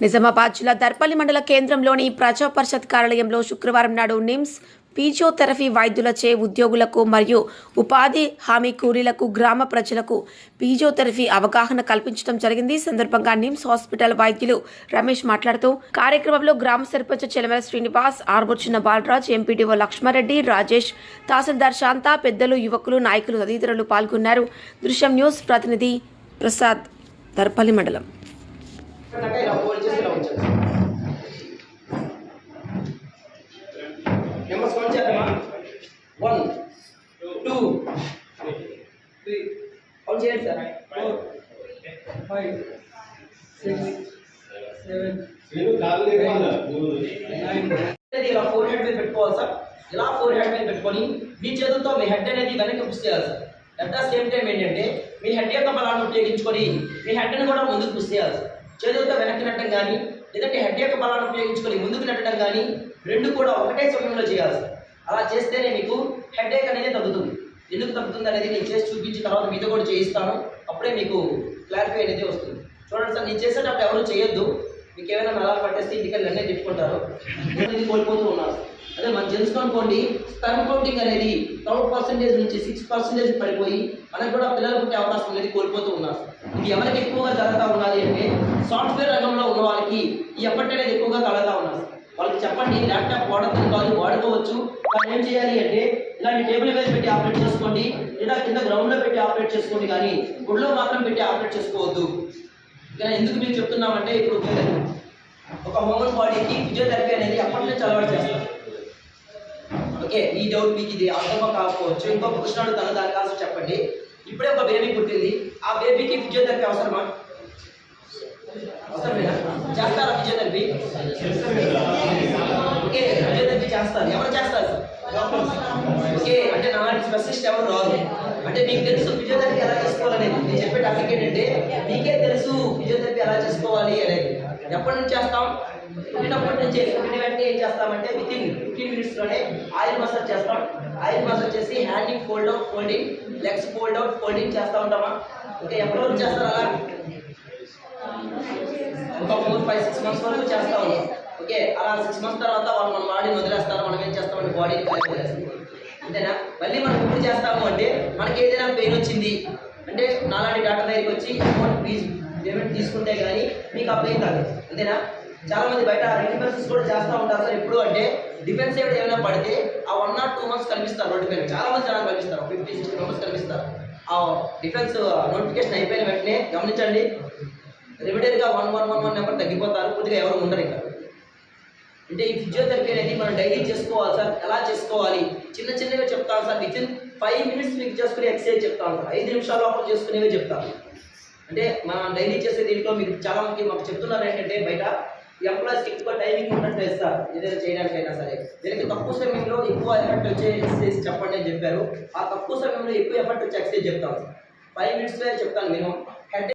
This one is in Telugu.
నిజామాబాద్ జిల్లా దర్పల్లి మండల కేంద్రంలోని ప్రజాపరిషత్ కార్యాలయంలో శుక్రవారం నాడు నిమ్స్ ఫిజియోథెరపీ వైద్యులచే ఉద్యోగులకు మరియు ఉపాధి హామీ కూలీలకు గ్రామ ప్రజలకు ఫిజియోథెరపీ అవగాహన కల్పించడం జరిగింది. సందర్భంగా నిమ్స్ హాస్పిటల్ వైద్యులు రమేష్ మాట్లాడుతూ కార్యక్రమంలో గ్రామ సర్పంచ్ చెలమల శ్రీనివాస్ ఆర్బొచ్చిన బాలరాజ్ ఎంపీడీఓ లక్ష్మారెడ్డి రాజేష్ తహసీల్దార్ శాంత పెద్దలు యువకులు నాయకులు తదితరులు పాల్గొన్నారు. దృశ్యం న్యూస్ ప్రతినిధి ప్రసాద్ దర్పల్లి మండలం. వన్ టూ త్రీ కౌంట్ చేయండి sir four five six seven అనేది ఇలా ఫోర్ హెడ్ మీద పెట్టుకోవాలి సార్ ఇలా ఫోర్ హెడ్ మీద పెట్టుకొని మీ చేతులతో మీ హెడ్ అనేది వెనక్కి పుష్ చేయాలి sir at the same time ఏంటంటే మీ హెడ్ యొక్క బలాన్ని ఉపయోగించుకొని మీ హెడ్ని కూడా ముందుకు పుష్ చేయాలి సార్ చేతులతో వెనక్కి నెట్టడం కానీ లేదంటే హెడ్ యొక్క బలాన్ని ఉపయోగించుకొని ముందుకు నెట్టడం కానీ రెండు కూడా ఒకటే సమయంలో చేయాలి సార్ అలా చేస్తేనే మీకు హెడేక్ అనేది తగ్గుతుంది. ఎందుకు తగ్గుతుంది అనేది నేను చేసి చూపించిన తర్వాత మీతో కూడా చేయిస్తాను. అప్పుడే మీకు క్లారిఫై అనేది వస్తుంది. చూడండి సార్ నేను చేసేటప్పుడు ఎవరు చేయొద్దు. మీకు ఏమైనా నలాలు పట్టేస్తే ఇంటికి అన్నీ తిట్టుకుంటారు. అనేది కోల్పోతూ ఉన్నారు అదే మన తెలుసుకోనుకోండి అనుకోండి స్టర్మ్ కౌంటింగ్ అనేది ట్వెల్వ్ పర్సెంటేజ్ నుంచి సిక్స్ పర్సెంటేజ్ పడిపోయి మనకు కూడా పిల్లలు పుట్టే అవకాశం అనేది కోల్పోతూ ఉన్నారు ఇది ఎవరికి ఎక్కువగా జరుగుతూ ఉన్నది అంటే సాఫ్ట్వేర్ రంగంలో ఉన్న వాళ్ళకి ఈ ఎఫర్ట్ అనేది ఎక్కువగా కలుగుతూ ఉన్నారు వాళ్ళకి చెప్పండి ల్యాప్టాప్ వాడకం కాదు వాడుకోవచ్చు. కానీ ఏం చేయాలి అంటే ఇలాంటి టేబుల్ మీద పెట్టి ఆపరేట్ చేసుకోండి లేదా కింద గ్రౌండ్లో పెట్టి ఆపరేట్ చేసుకోండి కానీ గుడిలో మాత్రం పెట్టి ఆపరేట్ చేసుకోవద్దు. ఇక్కడ ఎందుకు మీకు చెప్తున్నామంటే ఇప్పుడు ఒక హ్యూమన్ బాడీకి ఫిజియోథెరపీ అనేది అప్పటి నుంచి అలవాటు చేస్తారు. ఓకే ఈ డౌట్ మీకు ఇది అర్థం కాకపోవచ్చు. ఇంకొక క్వశ్చన్ అడుగుతాను దాని కాస్త చెప్పండి. ఇప్పుడే ఒక బేబీ పుట్టింది. ఆ బేబీకి ఫిజియోథెరపీ అవసరమా? చేస్తారా చేస్తారా ఫిజియోథెరపీ ఓకే ఫిజియోథెరపీ చేస్తారు. ఎవరు చేస్తారు? ఓకే అంటే నాలాంటి స్పెషలిస్ట్ ఎవరు రాదు. అంటే మీకు తెలుసు ఫిజియోథెరపీ ఎలా చేసుకోవాలనేది. నేను చెప్పే టాపిక్ ఏంటంటే మీకే తెలుసు ఫిజియోథెరపీ ఎలా చేసుకోవాలి అనేది. ఎప్పటి నుంచి చేస్తాం? పుట్టినప్పటి నుంచి. పుట్టిన వెంటనే ఏం చేస్తామంటే విత్ ఇన్ ఫిఫ్టీన్ మినిట్స్లోనే ఆయిల్ మసాజ్ చేస్తాం. ఆయిల్ మసాజ్ చేసి handing fold out folding legs fold out folding చేస్తూ ఉంటామా? ఓకే ఎప్పటి వరకు చేస్తారు అలా? ఒక ఫోర్ ఫైవ్ సిక్స్ మంత్స్ వరకు చేస్తా ఉన్నాం. ఓకే అలా సిక్స్ మంత్స్ తర్వాత వాళ్ళు మన బాడీని వదిలేస్తారు మనం ఏం చేస్తామంటే బాడీని కలిపి వదిలేస్తాం అంతేనా? మళ్ళీ మనం ఎప్పుడు చేస్తాము అంటే మనకి ఏదైనా పెయిన్ వచ్చింది అంటే నాలాంటి డాక్టర్ దగ్గరికి వచ్చి అమౌంట్ ఫీజ్ పేమెంట్ తీసుకుంటే కానీ మీకు ఆ పెయిన్ తగ్గదు అంతేనా? చాలా మంది బయట డిఫెన్సెస్ కూడా చేస్తూ ఉంటారు సార్ ఎప్పుడు అంటే డిఫెన్స్ ఏమైనా ఏమైనా పడితే ఆ వన్ నాట్ టూ మంత్స్ కనిపిస్తారు రోడ్డు పైన చాలా మంది జనాలు కనిపిస్తారు ఫిఫ్టీ సిక్స్టీ మెంబర్స్ కనిపిస్తారు. ఆ డిఫెన్స్ నోటిఫికేషన్ అయిపోయిన వెంటనే గమనించండి. రెమిడీగా one one one one number తగ్గిపోతారు కొద్దిగా ఎవరు ఉండరు ఇంకా. అంటే ఈ ఫిజియోథెరపీ అనేది మనం డైలీ చేసుకోవాలి సార్ ఎలా చేసుకోవాలి? చిన్న చిన్నగా చెప్తాను sir within five minutes మీకు చేసుకునే ఎక్సర్సైజ్ చెప్తాను సార్. ఐదు నిమిషాల లోపల చేసుకునేవి చెప్తాను. అంటే మనం డైలీ చేసే దీంట్లో మీరు చాలా మంది మాకు చెప్తున్నారు ఏంటంటే బయట ఎంప్లాయీస్కి ఎక్కువ టైమింగ్ ఉన్నట్టు వేస్తారు ఏదైనా చేయడానికైనా సరే. దీనికి తక్కువ సమయంలో ఎక్కువ ఎఫర్ట్ వచ్చే ఎక్సర్సైజ్ చెప్పండి అని చెప్పారు. ఆ తక్కువ సమయంలో ఎక్కువ ఎఫర్ట్ వచ్చే ఎక్సర్సైజ్ చెప్తాను ఫైవ్ మినిట్స్లో చెప్తాను మినిమం